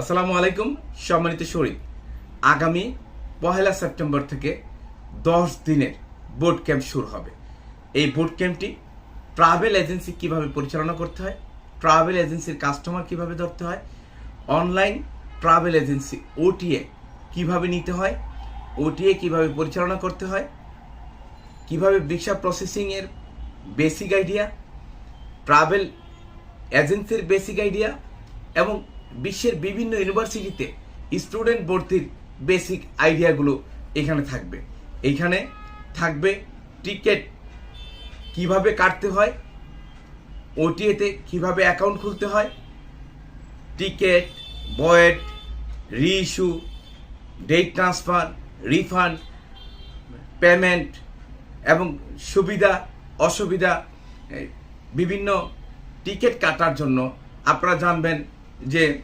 আসসালামু আলাইকুম, সম্মানিত শরীফ আগামী পহেলা সেপ্টেম্বর থেকে দশ দিনের বোট ক্যাম্প শুরু হবে। এই বোট ক্যাম্পটি ট্রাভেল এজেন্সি কীভাবে পরিচালনা করতে হয় ট্রাভেল এজেন্সির কাস্টমার কীভাবে ধরতে হয় অনলাইন ট্রাভেল এজেন্সি ওটিএ কীভাবে নিতে হয় ওটিএ কীভাবে পরিচালনা করতে হয়, কীভাবে ভিসা প্রসেসিংয়ের বেসিক আইডিয়া ট্রাভেল এজেন্সির বেসিক আইডিয়া এবং বিশ্বের বিভিন্ন ইউনিভার্সিটিতে স্টুডেন্ট ভর্তির বেসিক আইডিয়াগুলো এখানে থাকবে। এইখানে থাকবে টিকিট কীভাবে কাটতে হয় ওটিএতে কীভাবে অ্যাকাউন্ট খুলতে হয় ticket বয়েট reissue date transfer refund payment এবং সুবিধা, অসুবিধা বিভিন্ন টিকিট কাটার জন্য আপনারা জানবেন যে